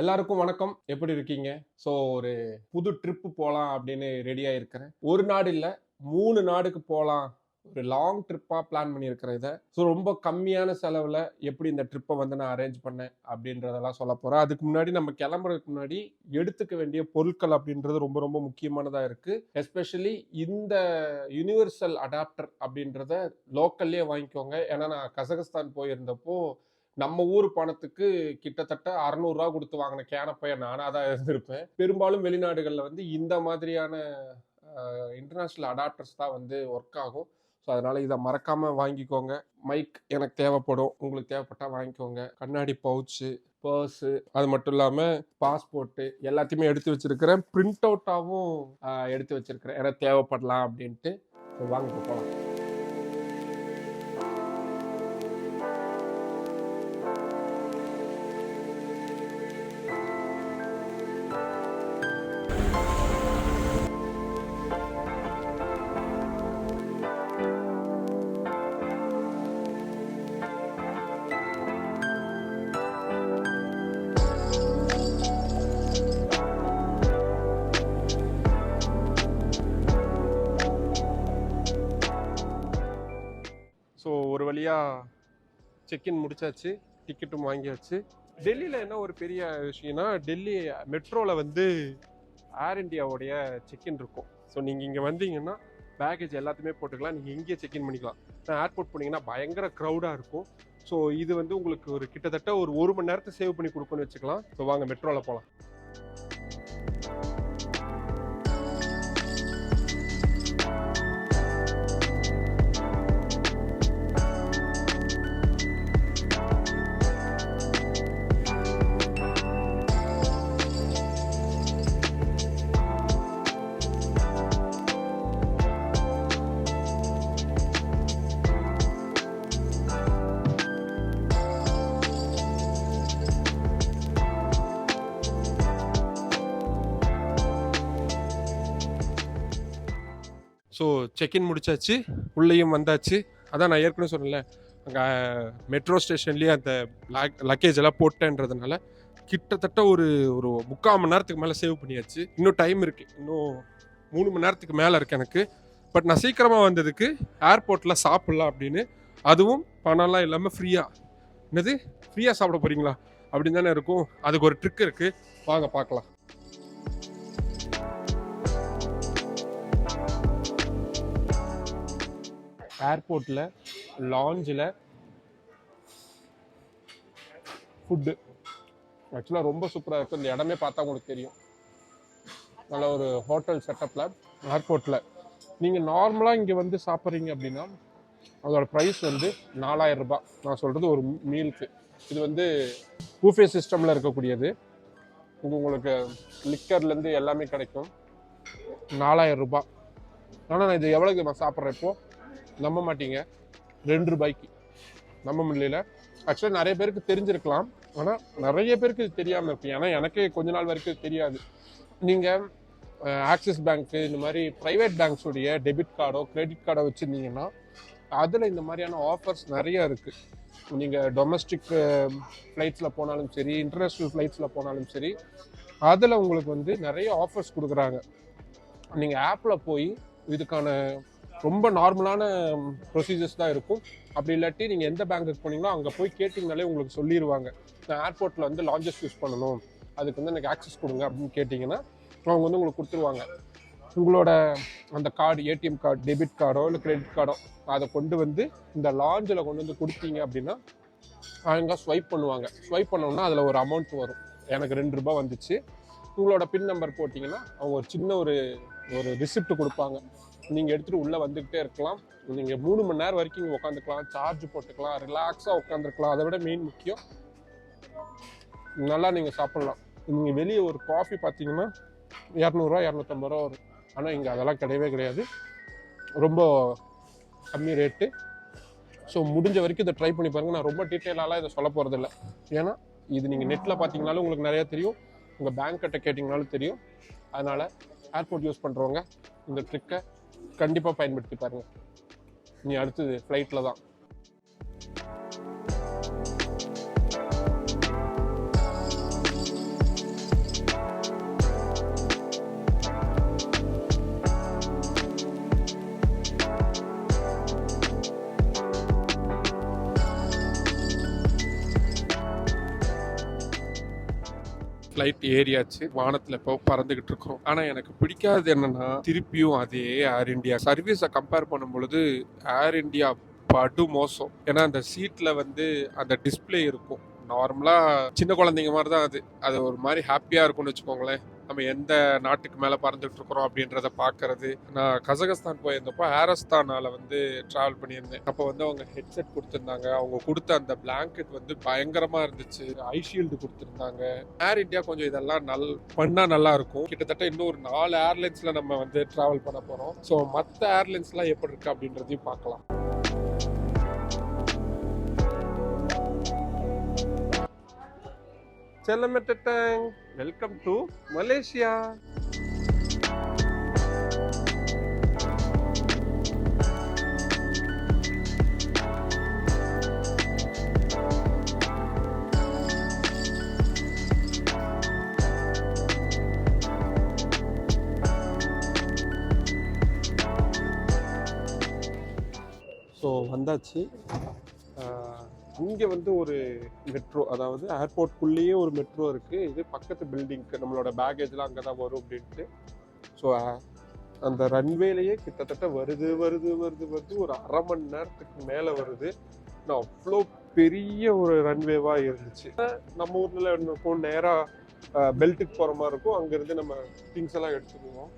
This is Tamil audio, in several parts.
எல்லாருக்கும் வணக்கம். எப்படி இருக்கீங்க? ஸோ ஒரு புது ட்ரிப்பு போகலாம் அப்படின்னு ரெடியாக இருக்கிறேன் ஒரு நாடு இல்லை மூணு நாடுக்கு போகலாம் ஒரு லாங் ட்ரிப்பாக பிளான் பண்ணியிருக்கிறேன் இதை. ஸோ ரொம்ப கம்மியான செலவில் எப்படி இந்த ட்ரிப்பை வந்து நான் அரேஞ்ச் பண்ணேன் அப்படின்றதெல்லாம் சொல்ல போகிறேன் அதுக்கு முன்னாடி நம்ம கிளம்புறதுக்கு முன்னாடி எடுத்துக்க வேண்டிய பொருட்கள் அப்படின்றது ரொம்ப ரொம்ப முக்கியமானதாக இருக்குது எஸ்பெஷலி இந்த யூனிவர்சல் அடாப்டர் அப்படின்றத லோக்கல்லே வாங்கிக்கோங்க. ஏன்னா நான் கசகஸ்தான் போயிருந்தப்போ நம்ம ஊர் பணத்துக்கு கிட்டத்தட்ட அறநூறுரூவா கொடுத்து வாங்கின கேனப்பைய நானாக தான் இருந்திருப்பேன். பெரும்பாலும் வெளிநாடுகளில் வந்து இந்த மாதிரியான இன்டர்நேஷ்னல் அடாப்டர்ஸ் தான் வந்து ஒர்க் ஆகும். ஸோ அதனால் இதை மறக்காமல் வாங்கிக்கோங்க. மைக் எனக்கு தேவைப்படும். உங்களுக்கு தேவைப்பட்டால் வாங்கிக்கோங்க. கண்ணாடி பவுச்சு பர்ஸு அது மட்டும் இல்லாமல் பாஸ்போர்ட்டு எல்லாத்தையுமே எடுத்து வச்சுருக்கிறேன் பிரிண்ட் அவுட்டாகவும் எடுத்து வச்சிருக்கிறேன். எனக்கு தேவைப்படலாம் அப்படின்ட்டு. வாங்கிட்டு போகலாம் ஒரு வழியாக செக்இன் முடிச்சாச்சு டிக்கெட்டும் வாங்கியாச்சு. டெல்லியில் என்ன ஒரு பெரிய விஷயம்னா டெல்லி மெட்ரோவில் வந்து ஏர் இண்டியாவுடைய செக்இன் இருக்கும். ஸோ நீங்கள் இங்கே வந்தீங்கன்னா பேக்கேஜ் எல்லாத்தையுமே போட்டுக்கலாம். நீங்கள் இங்கேயே செக்இன் பண்ணிக்கலாம். நான் ஏர்போர்ட் போனீங்கன்னா பயங்கர க்ரௌடாக இருக்கும். ஸோ இது வந்து உங்களுக்கு ஒரு கிட்டத்தட்ட ஒரு ஒரு மணி நேரத்தை சேவ் பண்ணி கொடுக்குன்னு வச்சுக்கலாம். ஸோ வாங்க மெட்ரோவில் போகலாம் ஸோ செக்இன் முடிச்சாச்சு உள்ளேயும் வந்தாச்சு. அதான் நான் ஏற்கனவே சொன்னேன்ல அங்கே மெட்ரோ ஸ்டேஷன்லேயே அந்த லக்கேஜ் எல்லாம் போட்டேன்றதுனால கிட்டத்தட்ட ஒரு ஒரு முக்கால் மணி நேரத்துக்கு மேலே சேவ் பண்ணியாச்சு. இன்னும் டைம் இருக்குது இன்னும் மூணு மணி நேரத்துக்கு மேலே இருக்கு எனக்கு. பட் நான் சீக்கிரமாக வந்ததுக்கு ஏர்போர்ட்டில் சாப்பிட்லாம் அப்படின்னு அதுவும் பணம்லாம் இல்லாமல் ஃப்ரீயாக என்னது? ஃப்ரீயாக சாப்பிட போகிறீங்களா அப்படின்னு தானே இருக்கும். அதுக்கு ஒரு ட்ரிக் இருக்குது வாங்க பார்க்கலாம். ஏர்போர்ட்டில் லாஞ்சில் ஃபுட்டு ஆக்சுவலாக ரொம்ப சூப்பராக இருக்கும். இந்த இடமே பார்த்தா உங்களுக்கு தெரியும். நல்ல ஒரு ஹோட்டல் செட்டப்பில் ஏர்போர்ட்டில் நீங்கள் நார்மலாக இங்கே வந்து சாப்பிட்றீங்க அப்படின்னா அதோட ப்ரைஸ் வந்து நாலாயிரம் ரூபாய். நான் சொல்கிறது ஒரு மீலுக்கு இது வந்து பூஃபே சிஸ்டமில் இருக்கக்கூடியது. இது உங்களுக்கு லிக்கர்லேருந்து எல்லாமே கிடைக்கும். நாலாயிரம் ரூபாய். ஆனால் நான் இது எவ்வளோக்கு நான் சாப்பிட்றேன் இப்போது நம்ப மாட்டீங்க ரெண்டு ரூபாய்க்கு. நம்ப முடியல. ஆக்சுவலாக நிறைய பேருக்கு தெரிஞ்சிருக்கலாம். ஆனால் நிறைய பேருக்கு இது தெரியாமல் இருக்கு. ஏன்னா எனக்கே கொஞ்ச நாள் வரைக்கும் தெரியாது. நீங்கள் ஆக்சிஸ் பேங்க்கு இந்த மாதிரி ப்ரைவேட் பேங்க்ஸுடைய டெபிட் கார்டோ கிரெடிட் கார்டோ வச்சுருந்தீங்கன்னா அதில் இந்த மாதிரியான ஆஃபர்ஸ் நிறைய இருக்குது நீங்கள் டொமஸ்டிக் ஃப்ளைட்ஸில் போனாலும் சரி இன்டர்நேஷ்னல் ஃப்ளைட்ஸில் போனாலும் சரி அதில் உங்களுக்கு வந்து நிறைய ஆஃபர்ஸ் கொடுக்குறாங்க. நீங்கள் ஆப்பில் போய் இதுக்கான ரொம்ப நார்மலான ப்ரொசீஜர்ஸ் தான் இருக்கும். அப்படி இல்லாட்டி நீங்கள் எந்த பேங்க்குக்கு போனீங்களோ அங்கே போய் கேட்டிங்கனாலே உங்களுக்கு சொல்லிடுவாங்க நான் ஏர்போர்ட்டில் வந்து லாஞ்சஸ் யூஸ் பண்ணணும். அதுக்கு வந்து எனக்கு ஆக்சஸ் கொடுங்க அப்படின்னு கேட்டிங்கன்னா அவங்க வந்து உங்களுக்கு கொடுத்துருவாங்க. உங்களோட அந்த கார்டு ஏடிஎம் கார்டு டெபிட் கார்டோ இல்லை கிரெடிட் கார்டோ அதை கொண்டு வந்து இந்த லாஞ்சில் கொண்டு வந்து கொடுத்தீங்க அப்படின்னா அழகாக ஸ்வைப் பண்ணுவாங்க. ஸ்வைப் பண்ணோம்னா அதில் ஒரு அமௌண்ட் வரும். எனக்கு ரெண்டு ரூபாய் வந்துச்சு. உங்களோட பின் நம்பர் போட்டிங்கன்னா அவங்க ஒரு சின்ன ஒரு ஒரு ரிசிப்ட் கொடுப்பாங்க. நீங்கள் எடுத்துகிட்டு உள்ளே வந்துக்கிட்டே இருக்கலாம். நீங்கள் மூணு மணி நேரம் வரைக்கும் இங்கே உட்காந்துக்கலாம் சார்ஜ் போட்டுக்கலாம். ரிலாக்ஸாக உட்காந்துருக்கலாம் அதை விட மெயின் முக்கியம் நல்லா நீங்கள் சாப்பிட்லாம். நீங்கள் வெளியே ஒரு காஃபி பார்த்தீங்கன்னா இரநூறுவா இரநூத்தம்பது ரூபா வரும். ஆனால் இங்கே அதெல்லாம் கிடையவே கிடையாது. ரொம்ப கம்மி ரேட்டு ஸோ முடிஞ்ச வரைக்கும் இதை ட்ரை பண்ணி பாருங்கள் நான் ரொம்ப டீட்டெயிலாலாம் இதை சொல்ல போகிறதில்ல ஏன்னா இது நீங்கள் நெட்டில் பார்த்தீங்கனாலும் உங்களுக்கு நிறையா தெரியும். உங்கள் பேங்க் கிட்ட கேட்டிங்கனாலும் தெரியும். அதனால் ஏர்போர்ட் யூஸ் பண்ணுறவங்க இந்த ட்ரிக்கை கண்டிப்பாக பயன்படுத்தி பாருங்கள் நீ அடுத்தது ஃப்ளைட்டில் தான். ஃப்ளைட் ஏறியாச்சு. வானத்துல இப்போ பறந்துகிட்டு இருக்கோம் ஆனா எனக்கு பிடிக்காதது என்னன்னா திருப்பியும் அதே ஏர் இண்டியா சர்வீஸை கம்பேர் பண்ணும் பொழுது ஏர் இண்டியா படு மோசம். ஏன்னா அந்த சீட்ல வந்து அந்த டிஸ்ப்ளே இருக்கும். நார்மலாக சின்ன குழந்தைங்க மாதிரி தான் அது. அது ஒரு மாதிரி ஹாப்பியாக இருக்கும்னு வச்சுக்கோங்களேன். நம்ம எந்த நாட்டுக்கு மேலே பறந்துட்டு இருக்கிறோம் அப்படின்றத பார்க்கறது. நான் கசகஸ்தான் போயிருந்தப்போ ஹாரஸ்தானால வந்து டிராவல் பண்ணியிருந்தேன். அப்போ வந்து அவங்க ஹெட்செட் கொடுத்துருந்தாங்க. அவங்க கொடுத்த அந்த பிளாங்கெட் வந்து பயங்கரமா இருந்துச்சு. ஐஷீல்டு கொடுத்துருந்தாங்க. ஏர் இந்தியா கொஞ்சம் இதெல்லாம் நல் பண்ணா நல்லா இருக்கும் கிட்டத்தட்ட இன்னும் ஒரு நாலு ஏர்லைன்ஸ்ல நம்ம வந்து டிராவல் பண்ண போறோம். ஸோ மற்ற ஏர்லைன்ஸ்லாம் எப்படி இருக்கு அப்படின்றதையும் பார்க்கலாம். செல்லமெட்டங் வெல்கம் டு மலேசியா ஸோ வந்தாச்சு இங்கே வந்து ஒரு மெட்ரோ அதாவது ஏர்போர்ட்குள்ளேயே ஒரு மெட்ரோ இருக்குது இது பக்கத்து பில்டிங்க்கு நம்மளோட பேகேஜ்லாம் அங்கே தான் வரும் அப்படின்ட்டு. ஸோ அந்த ரன்வேலையே கிட்டத்தட்ட வருது வருது வருது வருது. ஒரு அரை மணி நேரத்துக்கு மேலே வருது. நான் அவ்வளோ பெரிய ஒரு ரன்வேவாக இருந்துச்சு. நம்ம ஊரில் இருக்கும் நேராக பெல்ட்டுக்கு போகிற மாதிரி இருக்கும். அங்கேருந்து நம்ம திங்ஸ் எல்லாம் எடுத்துக்குவோம்.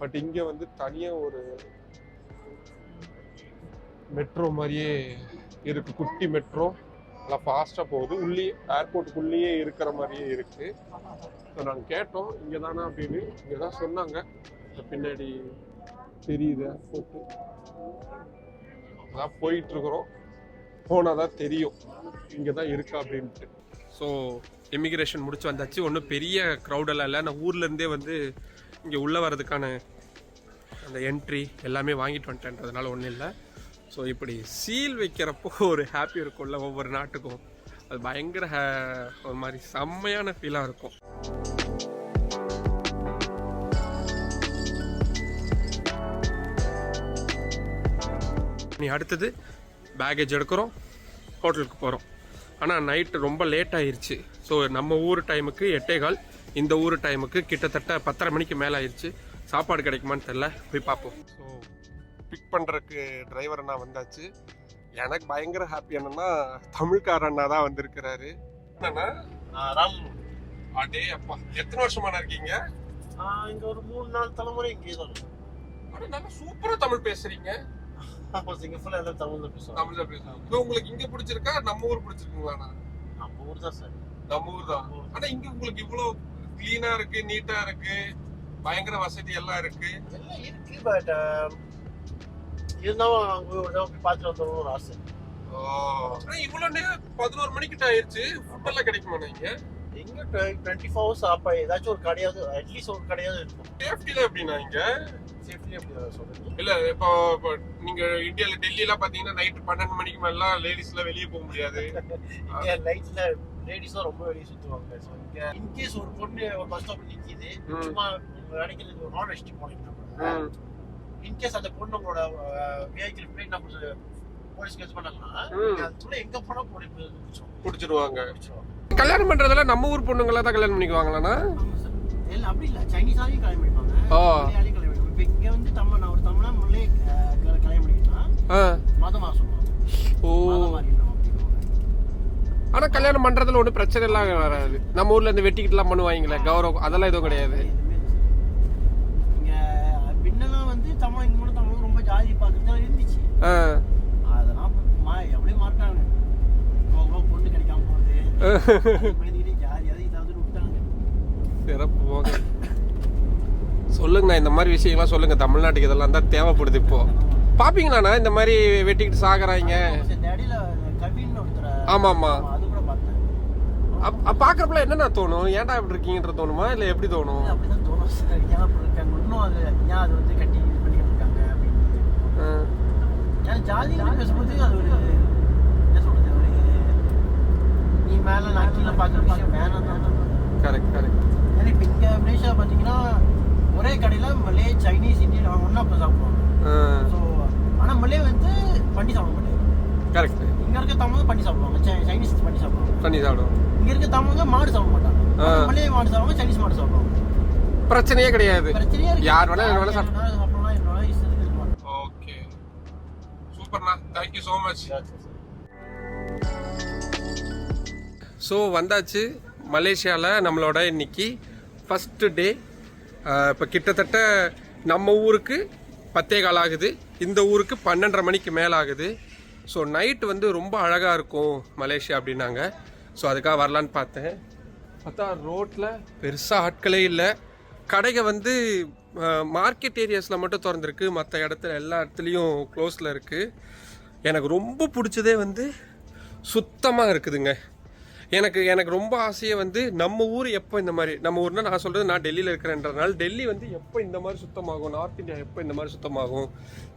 பட் இங்கே வந்து தனியாக ஒரு மெட்ரோ மாதிரியே இருக்குது குட்டி மெட்ரோ நல்லா ஃபாஸ்ட்டாக போகுது. உள்ளே ஏர்போர்ட்டுக்குள்ளேயே இருக்கிற மாதிரியே இருக்குது ஸோ நாங்கள் கேட்டோம். இங்கே தானே அப்படின்னு. இங்கே தான் சொன்னாங்க பின்னாடி தெரியுது? ஏர்போர்ட்டு அதான் போயிட்டுருக்குறோம். போனால் தான் தெரியும். இங்கே தான் இருக்கா அப்படின்ட்டு. ஸோ இமிக்ரேஷன் முடிச்சு வந்தாச்சு. ஒன்றும் பெரிய க்ரௌடெல்லாம் இல்லை. நான் ஊர்லேருந்தே வந்து இங்கே உள்ளே வர்றதுக்கான அந்த என்ட்ரி எல்லாமே வாங்கிட்டு வந்துட்டேன்றதுனால ஒன்றும் இல்லை. ஸோ இப்படி சீல் வைக்கிறப்போ ஒரு ஹாப்பி இருக்கும்ல ஒவ்வொரு நாட்டுக்கும். அது பயங்கர ஒரு மாதிரி செம்மையான ஃபீலாக இருக்கும். நீ அடுத்தது பேகேஜ் எடுக்கிறோம் ஹோட்டலுக்கு போகிறோம் ஆனால் நைட்டு ரொம்ப லேட் ஆயிடுச்சு ஸோ நம்ம ஊர் டைமுக்கு எட்டே கால் இந்த ஊர் டைமுக்கு கிட்டத்தட்ட பத்தரை மணிக்கு மேலே ஆயிடுச்சு சாப்பாடு கிடைக்குமான்னு தெரில போய் பார்ப்போம். ஸோ பிக் பண்ணுறதுக்கு டிரைவர் அண்ணா வந்தாச்சு. எனக்கு பயங்கர ஹாப்பி என்னன்னா தமிழ்கார அண்ணா தான் வந்திருக்கிறாரு. என்னண்ணா? ராம் அடே அப்பா எத்தனை வருஷமான இருக்கீங்க? இங்க ஒரு மூணு நாலு தலைமுறை இங்கே தான் இருக்கு. ஆனா நல்லா சூப்பரா தமிழ் பேசுறீங்க. அப்போ இங்க ஃபுல்லா எல்லாம் தமிழ்ல பேசுவாங்க. தமிழ்ல இப்போ உங்களுக்கு இங்க பிடிச்சிருக்கா? நம்ம ஊர் பிடிச்சிருக்குங்களாண்ணா? நம்ம ஊர் தான் சார். நம்ம ஊர் தான். ஆனா இங்க உங்களுக்கு இவ்வளவு கிளீனா இருக்கு நீட்டா இருக்கு பயங்கர வசதி எல்லாம் இருக்கு. எல்லாம் இருக்கு பட் இருந்தாலும் அங்க ஒரு தடவை போய் பார்த்துட்டு வந்தோம்னு ஒரு ஆசை. ஆனா இவ்வளவு நேரம் பதினோரு மணிக்கிட்ட ஆயிருச்சு. ஃபுட் எல்லாம் கிடைக்குமா நீங்க எங்க டுவெண்ட்டி ஃபோர் ஹவர்ஸ் அப்போ ஏதாச்சும் ஒரு கடையாவது அட்லீஸ்ட் ஒரு கடையாவது இருக்கும். சேஃப்டில எப்படின்னா இங்க? சேஃப்டி அப்படி சொல்றீங்க இல்ல இப்போ நீங்க இந்தியால டெல்லியில பாத்தீங்கன்னா நைட் பன்னெண்டு மணிக்கு மேல லேடிஸ் எல்லாம் வெளியே போக முடியாது. நைட்ல லேடிஸ் தான் ரொம்ப வெளியே சுத்துவாங்க. ஸோ இங்க இன்கேஸ் ஒரு பொண்ணு ஒரு பஸ் ஸ்டாப்ல நிக்குது ம். சும்மா நினைக்கிறது ஒரு நான் போனீங்கன்னா ம். இன்கேஸ் அந்த பொண்ணு உங்களோட vehicle plate number police case பண்ணாங்கன்னா அதுக்குள்ள எங்க போனா போலீஸ் பிடிச்சிரும் கல்யாணம் பண்றதுல நம்ம ஊர் பொண்ணுங்களா தான் கல்யாணம் பண்ணிக்குவாங்களாண்ணா? இல்ல அப்படி இல்ல. சைனீஸாலையும் கல்யாணம் பண்ணிப்பாங்க. இப்போ இங்க வந்து தமிழ் ஒரு தமிழா மல்லே கல்யாணம் பண்ணிக்கிட்டா. மதமா சொல்லுவாங்க ஓ. ஆனா கல்யாணம் பண்றதுல ஒன்றும் பிரச்சனை எல்லாம் வராது. நம்ம ஊர்ல இந்த வெட்டிக்கிட்டுலாம் பண்ணுவாங்களே கௌரவம். அதெல்லாம் எதுவும் கிடையாது எதுவுமே இல்லை சார். இங்க பின்னெல்லாம் வந்து தமிழ் இங்க கூட தமிழ் ரொம்ப ஜாதி பார்க்கறது இருந்துச்சு ஆ. அதெல்லாம் மாட்டாங்க போக பொண்ணு கிடைக்காம போகுது சிறப்பு போங்க. சொல்லுங்கண்ணா இந்த மாதிரி விஷயம்லாம் சொல்லுங்க. தமிழ்நாட்டுக்கு இதெல்லாம் தான் தேவைப்படுது இப்போ. பாப்பீங்களாண்ணா இந்த மாதிரி வெட்டிக்கிட்டு சாகுறாங்க? ஆமா ஆமா. பாக்குறப்பல என்னண்ணா தோணும்? ஏன்டா இப்படி இருக்கீங்கன்ற தோணுமா? இல்ல எப்படி தோணும் இது அப்படிதான் தோணும் சார் ஏன் அப்படி இருக்காங்க இன்னும் அது ஏன் அது வந்து கட்டி இது பண்ணிட்டு இருக்காங்க அப்படின்னு ஆ. ஜாதின்னு பேசும்போது அது ஒரு என்ன சொல்றது ஒரு நீ மேல நான் கீழே பார்க்குற விஷயம் வேணாம் தான். கரெக்ட் கரெக்ட் ஏன்னா இப்போ இங்கே மலேசியா பார்த்தீங்கன்னா ஒரே கடையில் மலே சைனீஸ் இந்தியன் அவங்க ஒன்றா இப்போ சாப்பிடுவாங்க. ஸோ ஆனால் மலே வந்து பண்ணி சாப்பிட மாட்டாங்க. கரெக்ட் இங்கே இருக்க தமிழ் பண்ணி சாப்பிடுவாங்க. சைனீஸ் பண்ணி சாப்பிடுவாங்க. பண்ணி சாப்பிடுவோம் இங்கே இருக்க தமிழ் மாடு சாப்பிட மாட்டாங்க. மல்லிகை மாடு சாப்பிடுவோம் சைனீஸ் மாடு சாப்பிடுவோம் பிரச்சனையே கிடையாது. பிரச்சனையே யார் வேணா என்ன வேணா சாப்பிட்டு வேணா சாப்பிடலாம் என்னோட இஷ்டத்துக்கு இருக்கலாம் ஓகே சூப்பர்ண்ணா தேங்க்யூ ஸோ மச் ஸோ வந்தாச்சு மலேசியாவில் நம்மளோட இன்னைக்கு ஃபஸ்ட்டு டே இப்போ கிட்டத்தட்ட நம்ம ஊருக்கு பத்தே கால் ஆகுது. இந்த ஊருக்கு பன்னெண்டரை மணிக்கு மேலே ஆகுது. ஸோ நைட் வந்து ரொம்ப அழகாக இருக்கும் மலேசியா அப்படின்னாங்க. ஸோ அதுக்காக வரலான்னு பார்த்தேன். பார்த்தா ரோட்டில் பெருசாக ஆட்களே இல்லை. கடைகள் வந்து மார்க்கெட் ஏரியாஸில் மட்டும் திறந்துருக்கு. மற்ற இடத்துல எல்லா இடத்துலையும் க்ளோஸில் இருக்குது எனக்கு ரொம்ப பிடிச்சதே வந்து சுத்தமாக இருக்குதுங்க. எனக்கு எனக்கு ரொம்ப ஆசையே வந்து நம்ம ஊர் எப்போ இந்த மாதிரி நம்ம ஊர்னா நான் சொல்கிறது நான் டெல்லியில் இருக்கிறேன்றதுனால டெல்லி வந்து எப்போ இந்த மாதிரி சுத்தமாகும் நார்த் இந்தியா எப்போ இந்த மாதிரி சுத்தமாகும்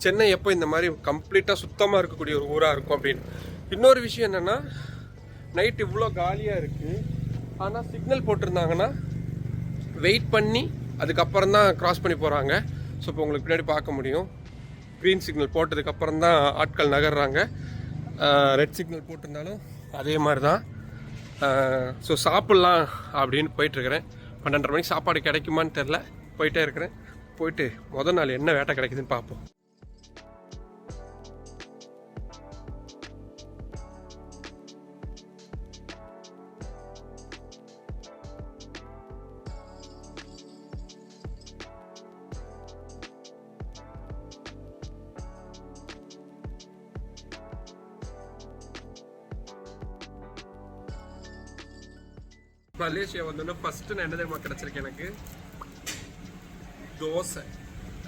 சென்னை எப்போ இந்த மாதிரி கம்ப்ளீட்டாக சுத்தமாக இருக்கக்கூடிய ஒரு ஊராக இருக்கும் அப்படின்னு. இன்னொரு விஷயம் என்னென்னா நைட் இவ்வளோ காலியாக இருக்குது ஆனால் சிக்னல் போட்டிருந்தாங்கன்னா வெயிட் பண்ணி அதுக்கப்புறம் தான் க்ராஸ் பண்ணி போகிறாங்க ஸோ இப்போ உங்களுக்கு பின்னாடி பார்க்க முடியும். க்ரீன் சிக்னல் போட்டதுக்கப்புறம் தான் ஆட்கள் நகர்றாங்க. ரெட் சிக்னல் போட்டிருந்தாலும் அதே மாதிரி தான் ஸோ சாப்பிட்லாம் அப்படின்னு போயிட்டுருக்கிறேன். பன்னெண்டரை மணிக்கு சாப்பாடு கிடைக்குமான்னு தெரில போயிட்டே இருக்கிறேன். போயிட்டு முதல் நாள் என்ன வேட்டை கிடைக்குதுன்னு பார்ப்போம். மலேசியா வந்தோடனே ஃபஸ்ட்டு நான் என்ன தெரியுமா கிடச்சிருக்கு எனக்கு? தோசை.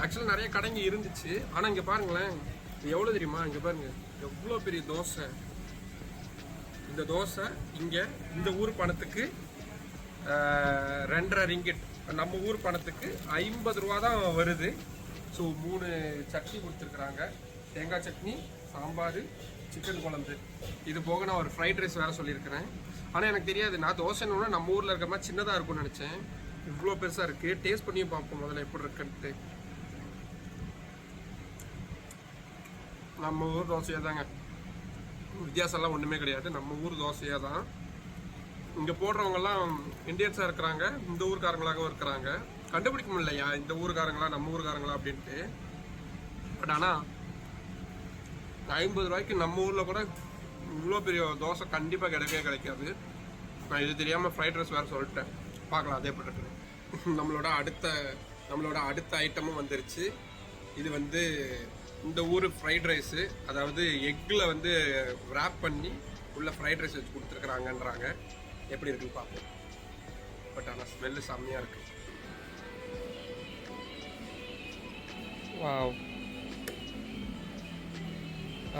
ஆக்சுவலாக நிறைய கடைங்க இருந்துச்சு. ஆனால் இங்கே பாருங்களேன் இது எவ்வளோ தெரியுமா? இங்கே பாருங்கள் எவ்வளோ பெரிய தோசை. இந்த தோசை இங்கே இந்த ஊர் பணத்துக்கு ரெண்டரை ரிங்கிட். நம்ம ஊர் பணத்துக்கு ஐம்பது ரூபா தான் வருது. ஸோ மூணு சட்னி கொடுத்துருக்குறாங்க. தேங்காய் சட்னி சாம்பார் சிக்கன் குழம்பு. இது போக நான் ஒரு ஃப்ரைட் ரைஸ் வேறு சொல்லியிருக்கிறேன். ஆனால் எனக்கு தெரியாது. நான் தோசைன்னு நம்ம ஊரில் இருக்கிற மாதிரி சின்னதாக இருக்கும்னு நினச்சேன். இவ்வளோ பெருசாக இருக்குது டேஸ்ட் பண்ணியும் பார்ப்போம். முதல்ல எப்படி இருக்குன்ட்டு. நம்ம ஊர் தோசையாக தாங்க. வித்தியாசம்லாம் ஒன்றுமே கிடையாது. நம்ம ஊர் தோசையாக தான். இங்கே போடுறவங்கெல்லாம் இந்தியன்ஸாக இருக்கிறாங்க. இந்த ஊருக்காரங்களாகவும் இருக்கிறாங்க. கண்டுபிடிக்க முடியலையா? இந்த ஊருக்காரங்களா நம்ம ஊருக்காரங்களா அப்படின்ட்டு. பட் ஆனால் ஐம்பது ரூபாய்க்கு நம்ம ஊரில் கூட இவ்வளோ பெரிய தோசை கண்டிப்பாக கிடைக்கவே கிடைக்காது. நான் இது தெரியாமல் ஃப்ரைட் ரைஸ் வேறு சொல்லிட்டேன். பார்க்கலாம் அதே பண்ணுறது நம்மளோட அடுத்த நம்மளோட அடுத்த ஐட்டமும் வந்துருச்சு. இது வந்து இந்த ஊர் ஃப்ரைட் ரைஸு அதாவது எக்கில் வந்து ரேப் பண்ணி உள்ள ஃப்ரைட் ரைஸ் வச்சு கொடுத்துருக்குறாங்கன்றாங்க. எப்படி இருக்குன்னு பார்ப்போம். பட் ஆனால் ஸ்மெல்லு செம்மையாக இருக்குது வாவ்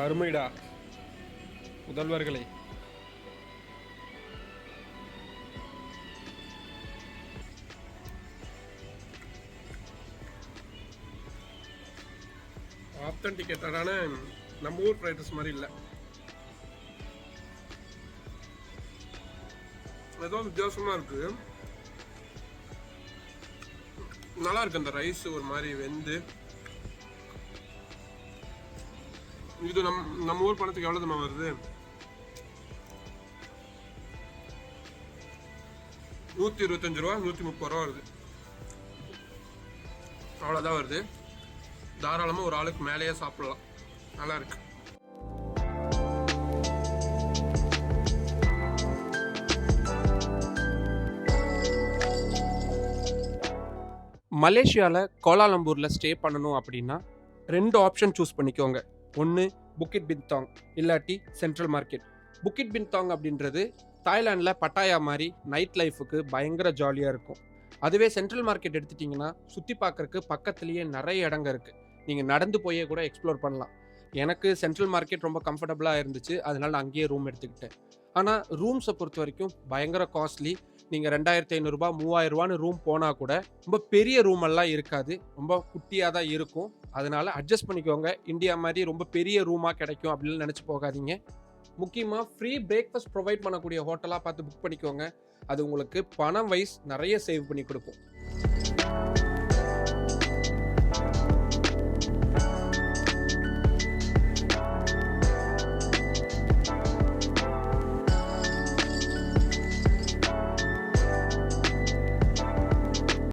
அருமைடா. முதல்வர்களே. ஆத்தன்டிகேட்டடான நம்ம ஊர் ஃப்ரைட் ரைஸ் மாதிரி இல்லை. ஏதோ வித்தியாசமா இருக்கு. நல்லா இருக்கு அந்த ரைஸ் ஒரு மாதிரி வெந்து. இது நம் நம்ம ஊர் பணத்துக்கு எவ்வளவு நம்ம வருது? நூற்றி இருபத்தஞ்சு ரூபா நூற்றி முப்பது ரூபா வருது. அவ்வளோதான் வருது. தாராளமாக ஒரு ஆளுக்கு மேலேயே சாப்பிடலாம். நல்லா இருக்கு. மலேசியாவில் கோலாலம்பூரில் ஸ்டே பண்ணணும் அப்படின்னா ரெண்டு ஆப்ஷன் சூஸ் பண்ணிக்கோங்க. ஒன்று புக்கிட் பின்தாங் இல்லாட்டி சென்ட்ரல் மார்க்கெட் புக்கிட் பின்தாங் அப்படின்றது தாய்லாண்டில் பட்டாயா மாதிரி நைட் லைஃபுக்கு பயங்கர ஜாலியாக இருக்கும். அதுவே சென்ட்ரல் மார்க்கெட் எடுத்துட்டிங்கன்னா சுற்றி பார்க்கறக்கு பக்கத்துலேயே நிறைய இடங்க இருக்குது நீங்கள் நடந்து போயே கூட எக்ஸ்ப்ளோர் பண்ணலாம். எனக்கு சென்ட்ரல் மார்க்கெட் ரொம்ப கம்ஃபர்டபுளாக இருந்துச்சு. அதனால நான் அங்கேயே ரூம் எடுத்துக்கிட்டேன். ஆனால் ரூம்ஸை பொறுத்த வரைக்கும் பயங்கர காஸ்ட்லி நீங்கள் ரெண்டாயிரத்தி ஐநூறுரூபா மூவாயிரரூபான்னு ரூம் போனால் கூட ரொம்ப பெரிய ரூம் எல்லாம் இருக்காது. ரொம்ப குட்டியாக தான் இருக்கும். அதனால் அட்ஜஸ்ட் பண்ணிக்கோங்க. இந்தியா மாதிரி ரொம்ப பெரிய ரூமாக கிடைக்கும் அப்படின்னு நினச்சி போகாதீங்க. முக்கியமாக ஃப்ரீ பிரேக்ஃபாஸ்ட் ப்ரொவைட் பண்ணக்கூடிய ஹோட்டலாக பார்த்து புக் பண்ணிக்கோங்க. அது உங்களுக்கு பணம் வைஸ் நிறைய சேவ் பண்ணி கொடுக்கும்.